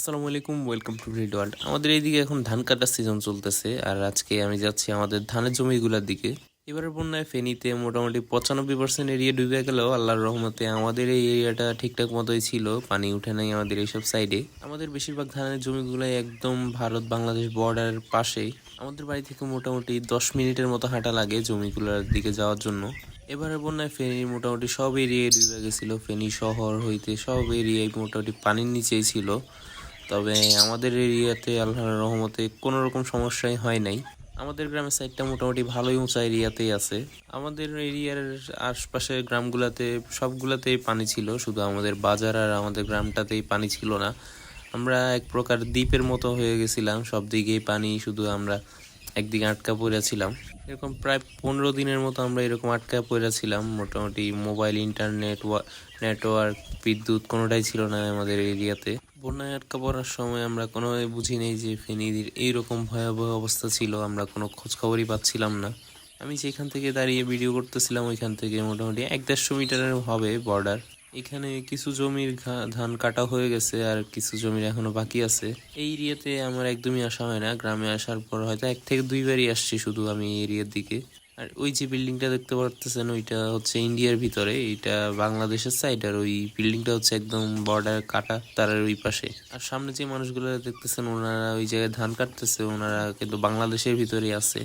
আসসালামু আলাইকুম welcome to read world আমাদের এইদিকে এখন ধান কাটার সিজন চলতেছে আর আজকে আমি যাচ্ছি আমাদের ধানের জমিগুলোর দিকে। এবারের বন্যায় ফেনীতে মোটামুটি পঁচানব্বই পার্সেন্ট এরিয়া ডুবে গেলেও আল্লাহর রহমতে আমাদের এই এরিয়াটা ঠিকঠাক মতোই ছিল, পানি উঠে নাই আমাদের এইসব সাইডে আমাদের বেশিরভাগ ধানের জমিগুলো একদম ভারত বাংলাদেশ বর্ডারের পাশেই। আমাদের বাড়ি থেকে মোটামুটি দশ মিনিটের মতো হাঁটা লাগে জমিগুলোর দিকে যাওয়ার জন্য। এবারে বন্যায় ফেনী মোটামুটি সব এরিয়ায় ডুবে গেছিল, ফেনী শহর হইতে সব এরিয়ায় মোটামুটি পানির নিচেই ছিল। তবে আমাদের এরিয়াতে আল্লাহর রহমতে কোনো রকম সমস্যাই হয় নাই। আমাদের গ্রামের সাইডটা মোটামুটি ভালোই উঁচা এরিয়াতেই আছে। আমাদের এরিয়ার আশপাশের গ্রামগুলোতে সবগুলাতেই পানি ছিল, শুধু আমাদের বাজার আর আমাদের গ্রামটাতেই পানি ছিল না। আমরা এক প্রকার দ্বীপের মতো হয়ে গেছিলাম, সব দিকেই পানি, শুধু আমরা একদিকে আটকা পড়েছিলাম। এরকম প্রায় পনেরো দিনের মতো আমরা এরকম আটকা পড়েছিলাম। মোটামুটি মোবাইল, ইন্টারনেট নেটওয়ার্ক, বিদ্যুৎ কোনোটাই ছিল না আমাদের এরিয়াতে। বন্যায় আটকা পড়ার সময় আমরা কোনো বুঝি নেই যে ফেনীর এইরকম ভয়াবহ অবস্থা ছিল, আমরা কোনো খোঁজখবরই পাচ্ছিলাম না। আমি যেখান থেকে দাঁড়িয়ে ভিডিও করতেছিলাম, ওইখান থেকে মোটামুটি এক দেড়শো মিটারের হবে বর্ডার এখানে কিছু জমির ধান কাটা হয়ে গেছে আর কিছু জমির এখনও বাকি আছে। এই এরিয়াতে আমার একদমই আসা হয় না। গ্রামে আসার পর হয়তো এক থেকে দুইবারই আসছি শুধু আমি এরিয়ার দিকে। আর ওই যে বিল্ডিংটা দেখতে পারতেছেন, ওইটা হচ্ছে ইন্ডিয়ার ভিতরে। এইটা বাংলাদেশের সাইড আর ওই বিল্ডিংটা হচ্ছে একদম বর্ডার কাটা, তারের ওই পাশে। আর সামনে যে মানুষগুলো দেখতেছেন, ওনারা ওই জায়গায় ধান কাটতেছে, ওনারা কিন্তু বাংলাদেশের ভিতরেই আছে।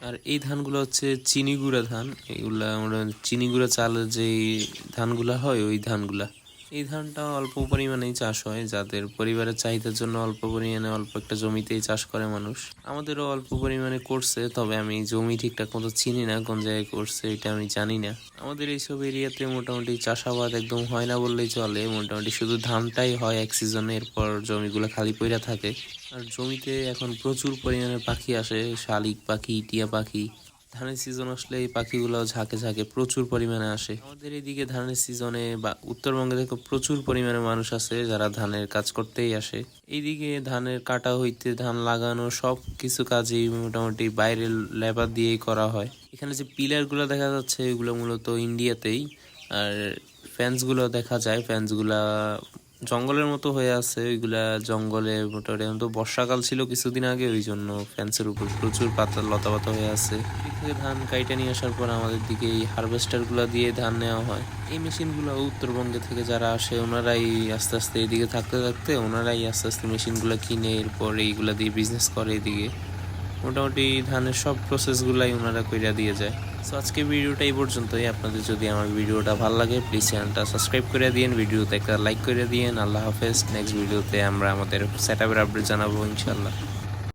আর এই ধানগুলো হচ্ছে চিনি গুঁড়া ধান। এগুলা আমরা চিনি গুঁড়া চালের যে ধানগুলা হয়, ওই ধানগুলা। এই ধানটা অল্প পরিমাণেই চাষ হয়, যাদের পরিবারের চাহিদার জন্য অল্প পরিমাণে অল্প একটা জমিতেই চাষ করে মানুষ। আমাদেরও অল্প পরিমাণে করছে, তবে আমি জমি ঠিকঠাক মতো চিনি না, কোন জায়গায় করছে এটা আমি জানি না। আমাদের এইসব এরিয়াতে মোটামুটি চাষাবাদ একদম হয় না বললেই চলে, মোটামুটি শুধু ধানটাই হয় এক সিজনে এরপর জমিগুলো খালি পড়ে থাকে। আর জমিতে এখন প্রচুর পরিমাণে পাখি আসে, শালিক পাখি, টিয়া পাখি ধানের সিজন আসলে এই পাখিগুলো ঝাঁকে ঝাঁকে প্রচুর পরিমাণে আসে। আমাদের এদিকে ধানের সিজনে বা উত্তরবঙ্গে থেকে প্রচুর পরিমাণে মানুষ আছে যারা ধানের কাজ করতেই আসে। এইদিকে ধানের কাটা হইতে, ধান লাগানো সব কিছু কাজই মোটামুটি বাইরের লেবার দিয়েই করা হয়। এখানে যে পিলারগুলো দেখা যাচ্ছে, এগুলো মূলত ইন্ডিয়াতেই আর ফ্যান্সগুলো দেখা যায় ফ্যান্সগুলা জঙ্গলের মতো হয়ে আছে, ওইগুলা জঙ্গলে মোটামুটি এখন তো বর্ষাকাল ছিল কিছুদিন আগে ওই জন্য ফ্যান্সের উপর প্রচুর পাতা লতা পাতা হয়ে আছে। থেকে ধান কাইটা নিয়ে আসার পর আমাদের দিকে এই হারভেস্টারগুলা দিয়ে ধান নেওয়া হয়। এই মেশিনগুলো উত্তরবঙ্গে থেকে যারা আসে, ওনারাই আস্তে আস্তে এদিকে থাকতে থাকতে ওনারাই আস্তে আস্তে মেশিনগুলো কিনে এরপর এইগুলা দিয়ে বিজনেস করে এদিকে। মোটামুটি ধানের সব প্রসেসগুলাই ওনারা কইরা দিয়ে যায়। সো আজকে ভিডিওটা এই পর্যন্তই। আপনাদের যদি আমার ভিডিওটা ভালো লাগে প্লিজ চ্যানেলটা সাবস্ক্রাইব করে দিন ভিডিওতে একটা লাইক করে দিন আল্লাহ হাফেজ। নেক্সট ভিডিওতে আমরা আমাদের সেট আপের আপডেট জানাব ইনশাল্লাহ